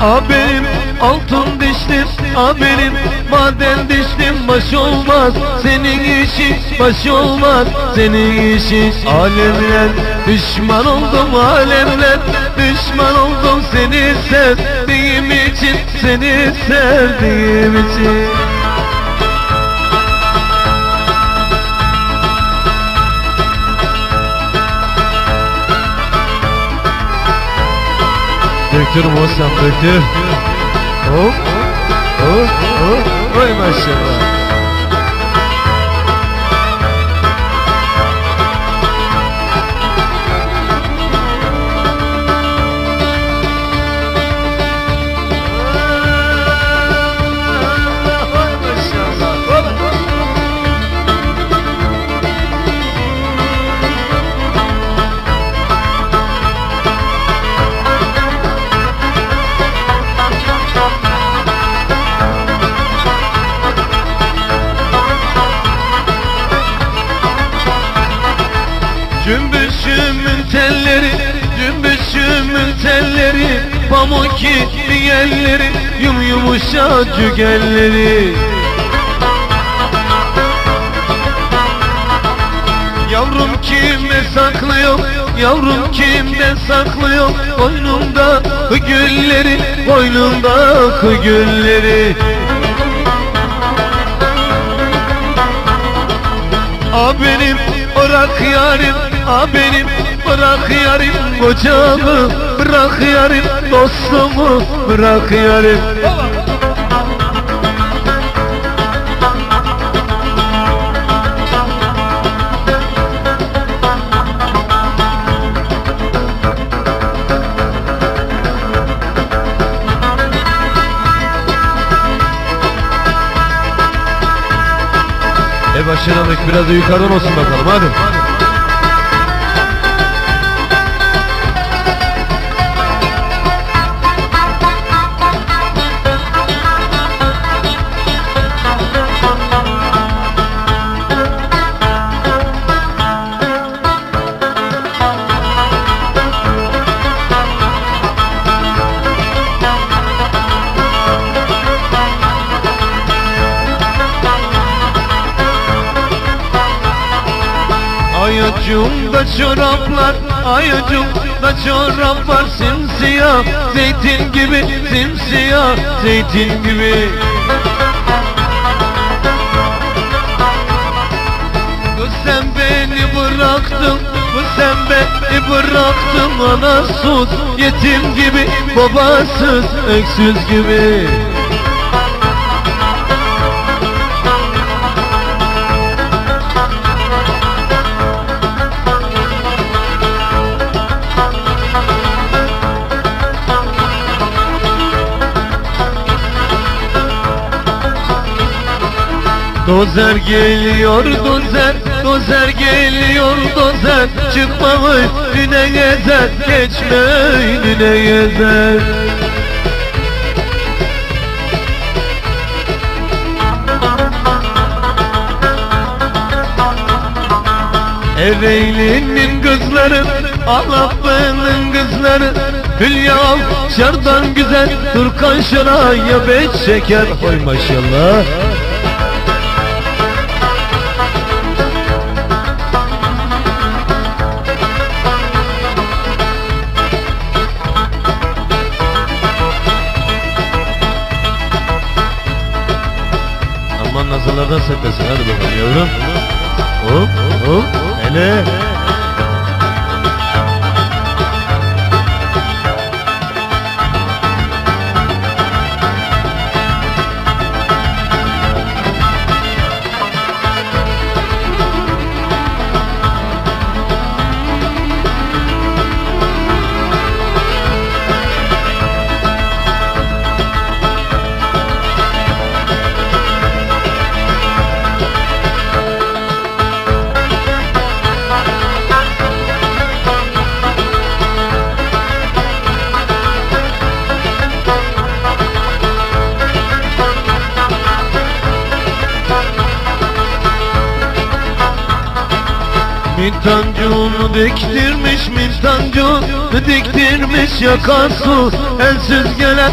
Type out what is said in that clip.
Abenim altın dişlim Abenim maden dişlim Baş olmaz senin işin Baş olmaz senin işin. Alemler düşman oldum Alemler düşman oldum Seni sevdiğim için Seni sevdiğim için Döktür Muhsam döktür Hop hop hop. Vay maşallah Cümbüşümün telleri, cümbüşümün telleri Pamuk gibi elleri, yum yumuşacık elleri Yavrum kime saklıyor, yavrum kimden saklıyor? Boynumda gülleri, boynumda gülleri. A benim bırak yarim A bırak yarim Kocamı. Bırak yarim Dostumu. Bırak yarim. E başladık biraz da yukarıdan olsun bakalım hadi. Ayacımda çoraplar, ayacımda çoraplar Simsiyah, zeytin gibi, simsiyah, zeytin gibi. Kız sen beni bıraktın, kız sen beni bıraktın. Anasız, yetim gibi, babasız, öksüz gibi Dozer geliyor dozer Dozer geliyor dozer. Çıkma önüne gezer Geçme önüne gezer Ereğli'nin kızları Alaplı'nın kızları. Hülya Avşar'dan güzel Turkan Şoray'a beş şeker Oy maşallah Aman nazarlardan saklasın hadi bakalım yavrum. Hop hop hele Mintancunu diktirmiş Mintancunu diktirmiş Yakan su elsiz gelen